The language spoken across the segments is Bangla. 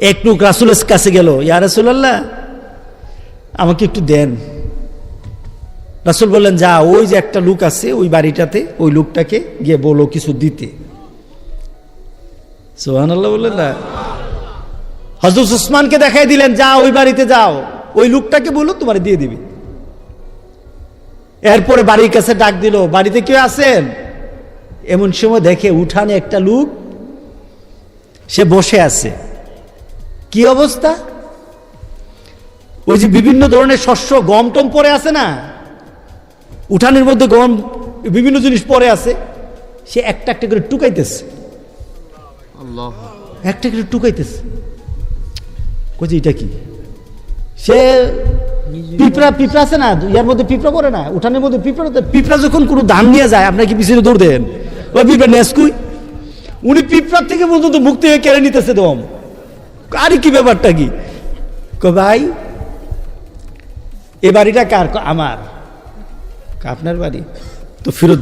এক লোক রাসুলের কাছে গেল, ইয়া রাসুলাল্লাহ, আমাকে একটু দেন। রাসুল বললেন, যা, ওই যে একটা লোক আছে, ওই বাড়িটাতে, ওই লোকটাকে গিয়ে বলো কিছু দিতে। সোহান আল্লাহ বললেন না হজরত উসমানকে দেখাই দিলেন, যা, ওই বাড়িতে যাও, ওই লোকটাকে বলো, তোমার দিয়ে দিবি। এরপরে বাড়ির কাছে ডাক দিল, বাড়িতে কেউ আছেন? এমন সময় দেখে উঠানে একটা লোক, সে বসে আছে। কি অবস্থা? ওই যে বিভিন্ন ধরনের শস্য গম টম পরে আছে না? উঠানের মধ্যে গম বিভিন্ন জিনিস পরে আছে। সে একটা একটা করে টুকাইতেছে। একটা করে টুকাইতেছে। কইছে এটা কি? সে পিঁপড়া পিঁপড়া আছে না? ইয়ার মধ্যে পিঁপড়া পড়ে না? উঠানের মধ্যে পিঁপড়া পিঁপড়া যখন কোনো ধান নিয়ে যায় আপনার কি পিছনে দৌড় দেন? ওই পিঁপড়া নেসকুই উনি পিঁপড়ার থেকে পর্যন্ত মুক্তি হয়ে কেড়ে নিতেছে দম। আরে কি ব্যাপারটা কি? কো ভাই, এ বাড়িটা কার? আমার। আপনার বাড়ি? তো ফেরত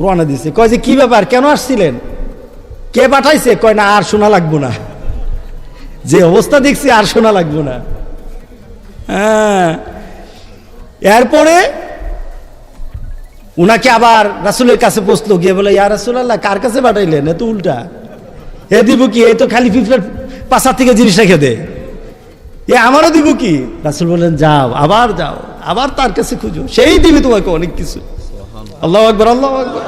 রওনা দিছে। কয় যে, কি ব্যাপার? কেন আসছিলেন? কে পাঠাইছে? কয় না, আর শোনা লাগবো না। যে অবস্থা দেখছি, আর শোনা লাগবো না। হ্যাঁ। এরপরে উনাকে আবার রাসুলের কাছে পৌঁছলো গিয়ে বলে, ইয়া রাসুলাল্লাহ, কার কাছে পাঠাইলেন? এত উল্টা। এ দিব কি? এ তো খালি ফিফলার পাশার থেকে জিনিস রেখে দে। এ আমারও দিব কি? রাসুল বললেন, যাও, আবার যাও, আবার তার কাছে খুঁজো। সেই দিবে তোমাকে অনেক কিছু। আল্লাহ আকবর আল্লাহ আকবর।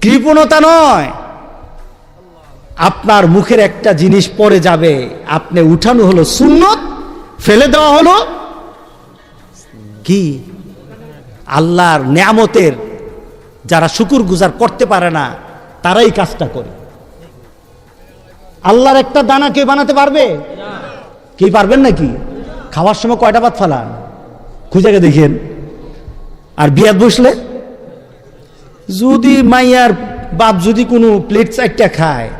কৃপণতা নয়। আপনার মুখের একটা জিনিস পড়ে যাবে। আপনি উঠানো হলো সুন্নত, ফেলে দেওয়া হলো কি? আল্লাহর নিয়ামতের যারা শুকুর গুজার করতে পারে না, তারাই কাজটা করে। আল্লাহর একটা দানা কেউ বানাতে পারবে? কি পারবেন নাকি? খাওয়ার সময় কয়টা ভাত ফালান? খুঁজে দেখেন। আর বিয়াত বসলে? যদি মাইয়ার বাপ যদি কোনো প্লেট চারটা খায়,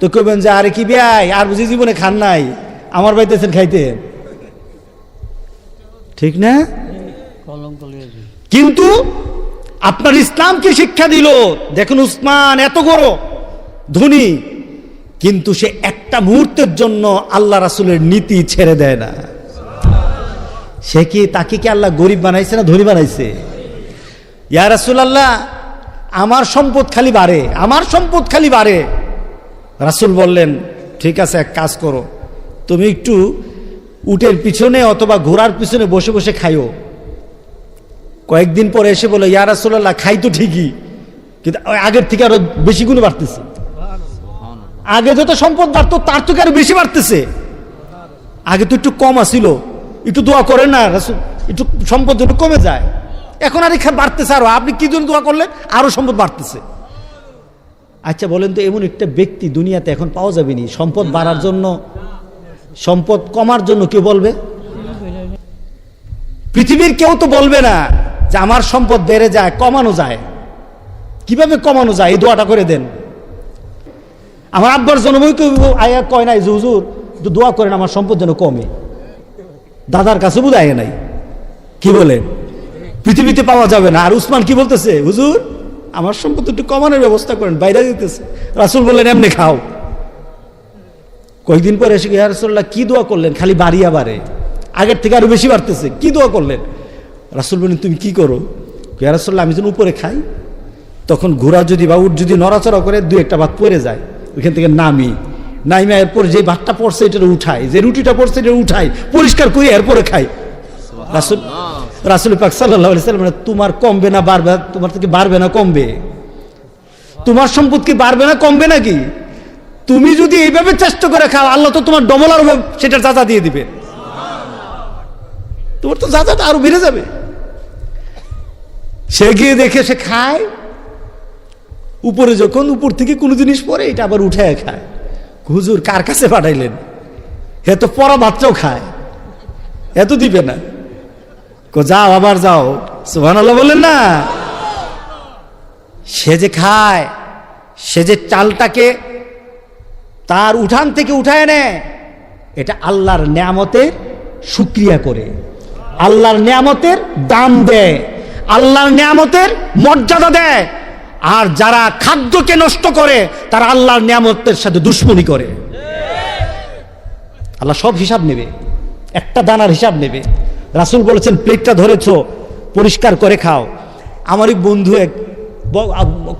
তো কইবেন যে, আরে কি বিয়াই, আর বুঝি জীবনে খান নাই। আমার বাড়িতেছেন খাইতে। ঠিক না? কিন্তু আপনার ইসলামকে শিক্ষা দিল। দেখুন উসমান এত বড় ধনী। কিন্তু সে একটা মুহূর্তের জন্য আল্লাহ রাসুলের নীতি ছেড়ে দেয় না। সে কি তাকে কি আল্লাহ গরিব বানাইছে না ধনী বানাইছে? ইয়া রাসুলাল্লাহ, আমার সম্পদ খালি বাড়ে, আমার সম্পদ খালি বাড়ে। রাসুল বললেন, ঠিক আছে, এক কাজ করো, তুমি একটু উটের পিছনে অথবা ঘোড়ার পিছনে বসে বসে খাইও। কয়েকদিন পরে এসে বলে ইয়া রাসুলাল্লাহ, খাই তো ঠিকই, কিন্তু আগের থেকে আরও বেশি গুণে বাড়তেছে। আগে যত সম্পদ বাড়তো, তার থেকে আরও বেশি বাড়তেছে। আগে তো একটু কম আসিল একটু দোয়া করেন না একটু সম্পদ একটু কমে যায়। এখন আর এখানে বাড়তেছে আরও। আপনি কি জন্য দোয়া করলেন? আরও সম্পদ বাড়তেছে। আচ্ছা বলেন তো, এমন একটা ব্যক্তি দুনিয়াতে এখন পাওয়া যাবে নি? সম্পদ বাড়ার জন্য, সম্পদ কমার জন্য কেউ বলবে? পৃথিবীর কেউ তো বলবে না যে আমার সম্পদ বেড়ে যায়, কমানো যায়। কীভাবে কমানো যায়? এই দোয়াটা করে দেন। আমার আব্বার জন্মই আয়া কয় নাই একটু দোয়া করেন, আমার সম্পদ যেন কমে। দাদার কাছে বোধ আয় নাই। কি বলে? পৃথিবীতে পাওয়া যাবে না। আর উসমান কি বলতেছে? হুজুর, আমার সম্পদ একটু কমানোর ব্যবস্থা করেন। বাইরে দিতেছে। রাসুল বললেন, এমনি খাও। কয়েকদিন পরে এসে ইয়া রাসুল্লাহ কি দোয়া করলেন? খালি বাড়িয়া বাড়ে আগের থেকে আরও বেশি বাড়তেছে। কি দোয়া করলেন? রাসুল বলেন তুমি কি করো? ইয়া রাসুল্লাহ আমি যখন উপরে খাই, তখন ঘোড়া যদি বা উঠ যদি নড়াচড়া করে দু একটা ভাত পড়ে যায়। ওইখান থেকে নামি। নাইমা এরপর যে ভাতটা পড়ছে এটা উঠাই যে রুটিটা পড়ছে এটা উঠাই পরিষ্কার করে এরপরে খাই রাসুল রাসুল পাক সাল্লাহ সাল্লাম তোমার কমবে না বাড়বে তোমার থেকে বাড়বে না কমবে। তোমার সম্পদ কি বাড়বে না কমবে নাকি? তুমি যদি এইভাবে চেষ্টা করে খাও আল্লাহ তো তোমার ডবল আরও সেটার যাজা দিয়ে দিবে। তোমার তো যাজাটা আরও বেড়ে যাবে। সে গিয়ে দেখে সে খায়। উপরে যখন উপর থেকে কোনো জিনিস পরে এটা আবার উঠে খায়। হুজুর কার কাছে পাঠাইলেন? হে তো পরা বাচ্চাও খায় এত দিবে না। কো, যাও, আবার যাও। সুহান বললেন, না। সে যে খায়, সে যে চালটাকে তার উঠান থেকে উঠায় নেয়, এটা আল্লাহর নিয়ামতের সুক্রিয়া করে। আল্লাহর নিয়ামতের দাম দেয়। আল্লাহর নিয়ামতের মর্যাদা দেয়। আর যারা খাদ্যকে নষ্ট করে, তারা আল্লাহর নিয়ামতের সাথে দুশ্মনী করে। আল্লাহ সব হিসাব নেবে। একটা দানার হিসাব নেবে। রাসুল বলেছেন, প্লেটটা ধরেছ, পরিষ্কার করে খাও। আমার এক বন্ধু এক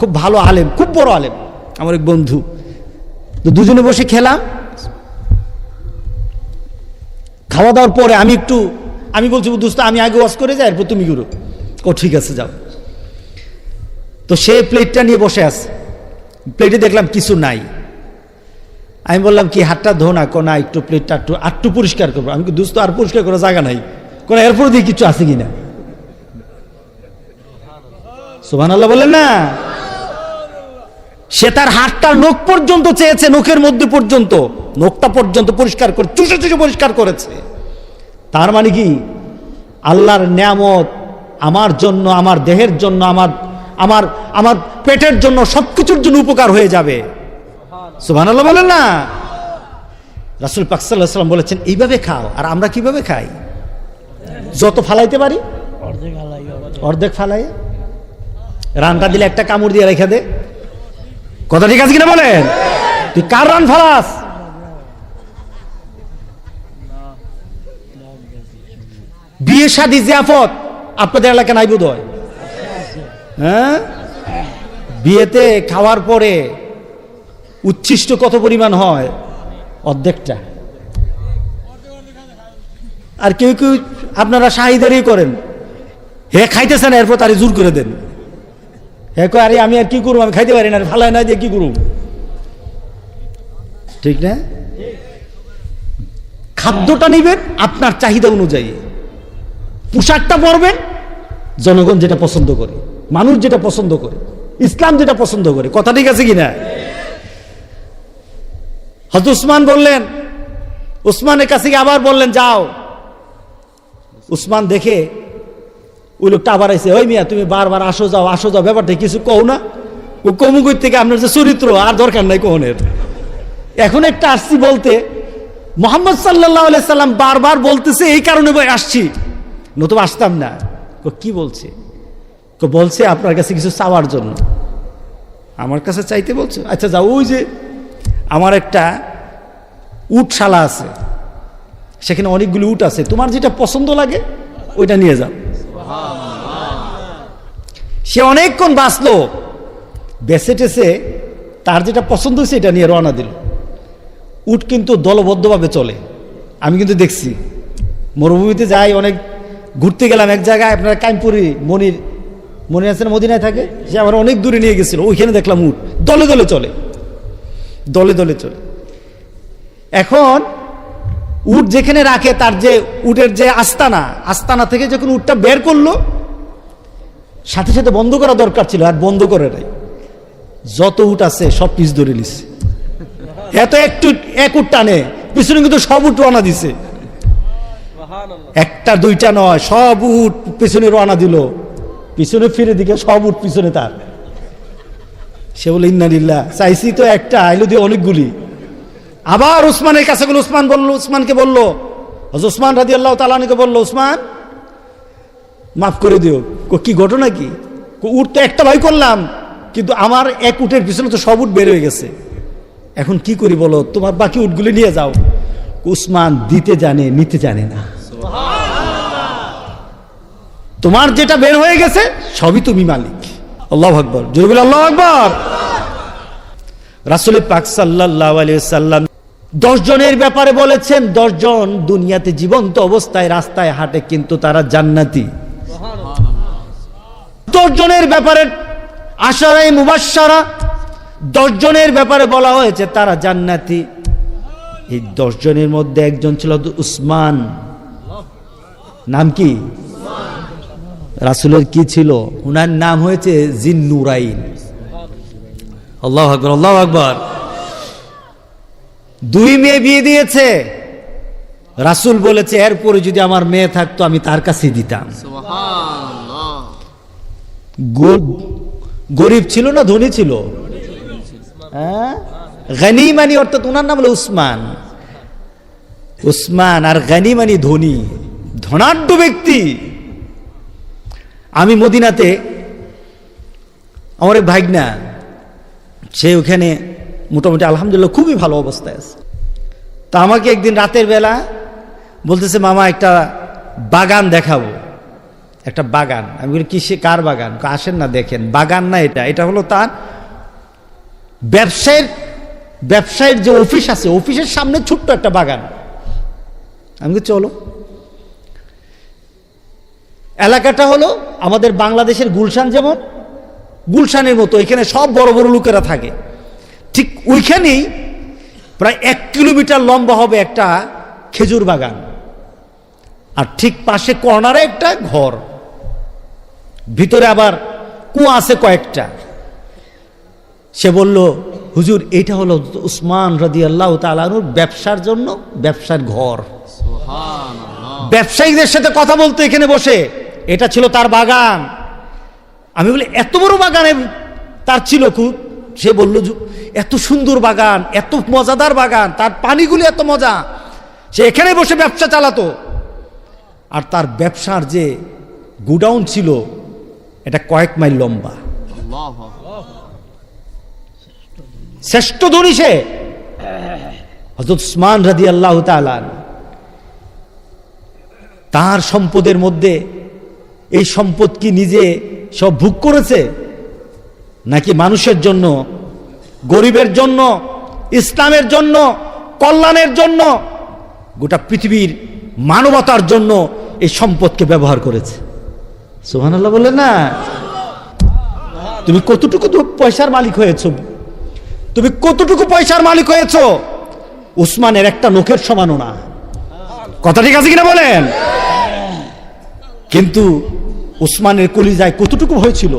খুব ভালো আলেম, খুব বড় আলেম, আমার এক বন্ধু। তো দুজনে বসে খেলাম। খাওয়া দাওয়ার পরে আমি একটু আমি বলছি দোস্ত আমি আগে ওয়াশ করে যাই, এরপর তুমি গুরু ও, ঠিক আছে, যাও। তো সে প্লেটটা নিয়ে বসে আছে। প্লেটে দেখলাম কিছু নাই। আমি বললাম, কি হাতটা ধো না কোনা একটু প্লেটটা একটু আটটু পরিষ্কার করব। আমি দুস্থ আর পরিষ্কার করার জায়গা নাই। কোন এরপর দিয়ে কিছু আছে কিনা? সুবান আল্লাহ বললেন, না। সে তার হাতটা নখ পর্যন্ত চেয়েছে, নখের মধ্যে পর্যন্ত। নখটা পর্যন্ত পরিষ্কার করে, চুষে চুষে পরিষ্কার করেছে। তার মানে কি? আল্লাহর নিয়ামত আমার জন্য, আমার দেহের জন্য, আমার আমার আমার পেটের জন্য সব কিছুর জন্য উপকার হয়ে যাবে। আল্লাহ বলেন না। রাসুল পাকসাল্লাম বলেছেন, এইভাবে খাও, আর আমরা কীভাবে খাই? যত ফালাইতে পারি, অর্ধেক ফালাই। রানটা দিলে একটা কামড় দিয়ে রেখে দে। কথা ঠিক আছে কিনা বলেন? তুই কার রান ফালাস? বিয়ে, শাদী, জিয়াফত আপনাদের এলাকা নাই বোধ হয় হ্যাঁ? বিয়েতে খাওয়ার পরে উচ্ছিষ্ট কত পরিমাণ হয়? অর্ধেকটা। আর কেউ কেউ আপনারা শাহিদারি করেন। হে খাইতেছেন, এরপর তারে জোর করে দেন। হে কয়, আরে আমি আর কি করব? আমি খাইতে পারি না ফালাই না দিয়ে কি করব? ঠিক না? খাদ্যটা নিবেন আপনার চাহিদা অনুযায়ী। পোশাকটা পরবেন, জনগণ যেটা পছন্দ করে। মানুষ যেটা পছন্দ করে, ইসলাম যেটা পছন্দ করে, কথা ঠিক আছে কিনা? হজরত উসমান বললেন, উসমানের কাছে আবার বললেন, যাও। উসমান দেখে ওই লোকটা আবার এসে, ওই মিয়া, তুমি বারবার আসো যাও আসো যাও, ব্যাপারটা কিছু কও না? ও কমুকুর থেকে আপনার যে চরিত্র, আর দরকার নাই কোহনের এখন একটা আসছি বলতে, মোহাম্মদ সাল্লাহ সাল্লাম বারবার বলতেছে, এই কারণে আসছি। নতুবা আসতাম না। কি বলছে? কো, বলছে আপনার কাছে কিছু চাওয়ার জন্য। আমার কাছে চাইতে বলছে আচ্ছা যাও ওই যে আমার একটা উটশালা আছে সেখানে অনেকগুলি উট আছে তোমার যেটা পছন্দ লাগে ওইটা নিয়ে যাও। সে অনেকক্ষণ বাঁচলো বেছে টেসে তার যেটা পছন্দ হয়েছে এটা নিয়ে রওনা দিল। উট কিন্তু দলবদ্ধভাবে চলে। আমি কিন্তু দেখছি মরুভূমিতে যাই অনেক ঘুরতে গেলাম এক জায়গায় আপনার কাইমপুরি মনির মনির আছেন মদিনায় থাকে? সে আমার অনেক দূরে নিয়ে গেছিল। ওইখানে দেখলাম উট। দলে দলে চলে। দলে দলে চলে। এখন উট যেখানে রাখে, তার যে উটের যে আস্তানা আস্তানা থেকে যখন উটটা বের করল, সাথে সাথে বন্ধ করা দরকার ছিল, আর বন্ধ করে নাই। যত উট আছে, সব পিস ধরে নিছে। এত একটু এক উট টানে। পিছনে কিন্তু সব উট রওনা দিছে। একটা, দুইটা নয়, সব উট পিছনে রওনা দিল। পিছনে ফিরে দিকে সব উট পিছনে তার। সে বলে ইন্নালিল্লাহ চাইছি তো একটা আইলো দিয়ে অনেকগুলি। আবার উসমানের কাছে গেল উসমান বলল উসমানকে বলল। উসমান রাজি আল্লাহ তালানিকে বলল উসমান মাফ করে দিও। কো, ঘটনা কি? উট তো একটা ভাই করলাম কিন্তু আমার এক উটের পিছনে তো সব উট বের হয়ে গেছে। এখন কি করি বলো? তোমার বাকি উটগুলি নিয়ে যাও। উসমান দিতে জানে নিতে জানে না। তোমার যেটা বের হয়ে গেছে, সবই তুমি মালিক। আল্লাহ আকবর। জোরে বলে আল্লাহ আকবর। রাসুল পাক সাল্লাহ সাল্লাম দশ জনের ব্যাপারে বলেছেন, দশ জন দুনিয়াতে জীবন্ত অবস্থায় রাস্তায় হাঁটে, কিন্তু তারা জান্নাতি। দশ জনের ব্যাপারে আশারাই মুবাসারা দশ জনের ব্যাপারে বলা হয়েছে, তারা জান্নাতি। এই দশ জনের মধ্যে একজন ছিল উসমান। নাম কি? রাসুলের কি ছিল? উনার নাম হয়েছে জিন্নুরাইন। আল্লাহ আকবর আল্লাহ আকবর। দুই মেয়ে বিয়ে দিয়েছে। রাসুল বলেছে এরপরে যদি আমার মেয়ে থাকতো আমি তার কাছে দিতাম। গরিব ছিল না ধনী ছিল? হ্যাঁ? গানি মানি অর্থাৎ ওনার নাম হলো উসমান। উসমান আর গানি মানি ধনী। ধনাঢ্য ব্যক্তি। আমি মদিনাতে, আমার এক ভাগনা সে ওখানে মোটামুটি আলহামদুলিল্লাহ খুবই ভালো অবস্থায় আছে। তা আমাকে একদিন রাতের বেলা বলতেছে, মামা, একটা বাগান দেখাবো। একটা বাগান। আমি বলি, কিসে? কার বাগান? আসেন না, দেখেন, বাগান না এটা। এটা হলো তার ব্যবসায়ের ব্যবসায়ের যে অফিস আছে, অফিসের সামনে ছোট্ট একটা বাগান। আমি চলো। এলাকাটা হলো আমাদের বাংলাদেশের গুলশান যেমন গুলশানের মতো এখানে সব বড় বড় লোকেরা থাকে। ঠিক ওইখানেই প্রায় এক কিলোমিটার লম্বা হবে একটা খেজুর বাগান। আর ঠিক পাশে কর্নারে একটা ঘর। ভিতরে আবার কুয়া আছে কয়েকটা। সে বলল হুজুর এটা হলো উসমান রদি আল্লাহ তালানুর ব্যবসার জন্য ব্যবসার ঘর। ব্যবসায়ীদের সাথে কথা বলতো এখানে বসে। এটা ছিল তার বাগান। আমি বলি, এত বড় বাগানে তার ছিল খুব। সে বলল এত সুন্দর বাগান, এত মজাদার বাগান, তার পানিগুলি এত মজা। সে এখানে বসে ব্যবসা চালাতো। আর তার ব্যবসার যে গুডাউন ছিল, এটা কয়েক মাইল লম্বা। শ্রেষ্ঠ ধনী সে। হজরত উসমান রাদি আল্লাহ তার সম্পদের মধ্যে এই সম্পদ কি নিজে সব ভোগ করেছে? নাকি মানুষের জন্য, গরিবের জন্য, ইসলামের জন্য, কল্যাণের জন্য, গোটা পৃথিবীর মানবতার জন্য এই সম্পদকে ব্যবহার করেছে? সুবহানাল্লাহ বললেন না। তুমি কতটুকু পয়সার মালিক হয়েছো? তুমি কতটুকু পয়সার মালিক হয়েছ? উসমানের একটা নখের সমানও না। কথা ঠিক আছে কিনা বলেন? কিন্তু উসমানের কলিজায় কতটুকু হয়েছিল?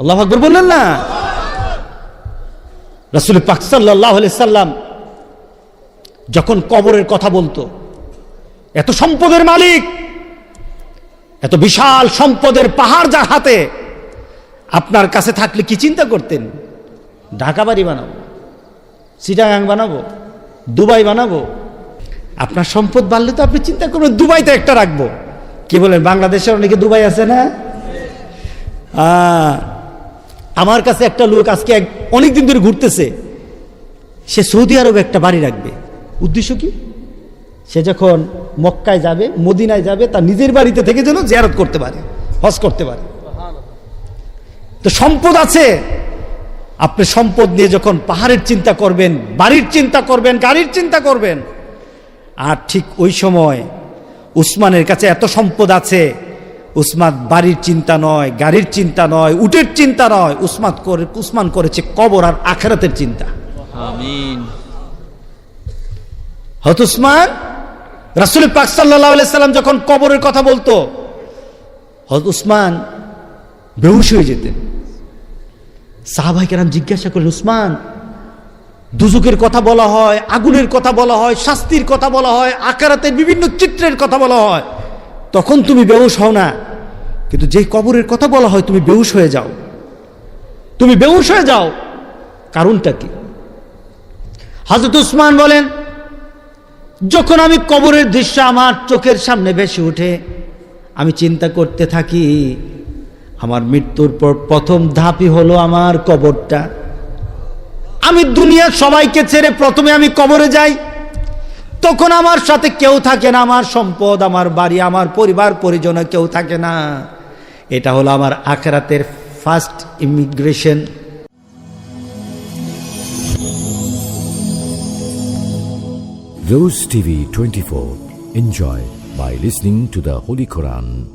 আল্লাহ আকবর বললেন না। রাসুল পাক সাল্লাহ সাল্লাম যখন কবরের কথা বলতো, এত সম্পদের মালিক, এত বিশাল সম্পদের পাহাড় যার হাতে, আপনার কাছে থাকলে কি চিন্তা করতেন? ঢাকা বাড়ি বানাবো, চিটাগাং বানাবো, দুবাই বানাবো, আপনার সম্পদ বাড়লে তো আপনি চিন্তা করবেন, দুবাইতে একটা রাখব। কি বলেন, বাংলাদেশের অনেকে দুবাই আছে না? আমার কাছে একটা লোক আজকে এক অনেক দিন ধরে ঘুরতেছে। সে সৌদি আরবে একটা বাড়ি রাখবে। উদ্দেশ্য কি? সে যখন মক্কায় যাবে, মদিনায় যাবে, তার নিজের বাড়িতে থেকে যেন জিয়ারত করতে পারে, হজ করতে পারে। তো সম্পদ আছে। আপনি সম্পদ নিয়ে যখন পাহাড়ের চিন্তা করবেন, বাড়ির চিন্তা করবেন, গাড়ির চিন্তা করবেন, আর ঠিক ওই সময় উসমানের কাছে এত সম্পদ আছে। উসমান বাড়ির চিন্তা নয় গাড়ির চিন্তা নয় উটের চিন্তা নয়। উসমান করে উসমান করেছে কবর আর আখেরাতের চিন্তা। হত উসমান রাসুল পাক সাল্লাম যখন কবরের কথা বলতো হত উসমান বেহুশ হয়ে যেতেন। সাহাবাই কেরাম জিজ্ঞাসা করলেন উসমান দুজুকের কথা বলা হয়, আগুনের কথা বলা হয়, শাস্তির কথা বলা হয়, আকারাতের বিভিন্ন চিত্রের কথা বলা হয়। তখন তুমি বেহুশ হও না। কিন্তু যেই কবরের কথা বলা হয়, তুমি বেহুশ হয়ে যাও। তুমি বেহুশ হয়ে যাও। কারণটা কি? হাজরত উসমান বলেন, যখন আমি কবরের দৃশ্য আমার চোখের সামনে ভেসে ওঠে, আমি চিন্তা করতে থাকি, আমার মৃত্যুর পর প্রথম ধাপই হলো আমার কবরটা। আমি দুনিয়ার সবাইকে ছেড়ে প্রথমে আমি কবরে যাই তখন আমার সাথে কেউ থাকে না, আমার সম্পদ, আমার বাড়ি, আমার পরিবার, পরিজনে কেউ থাকে না এটা হলো আমার আখেরাতের first immigration Rose TV 24. Enjoy by listening to the Holy Quran.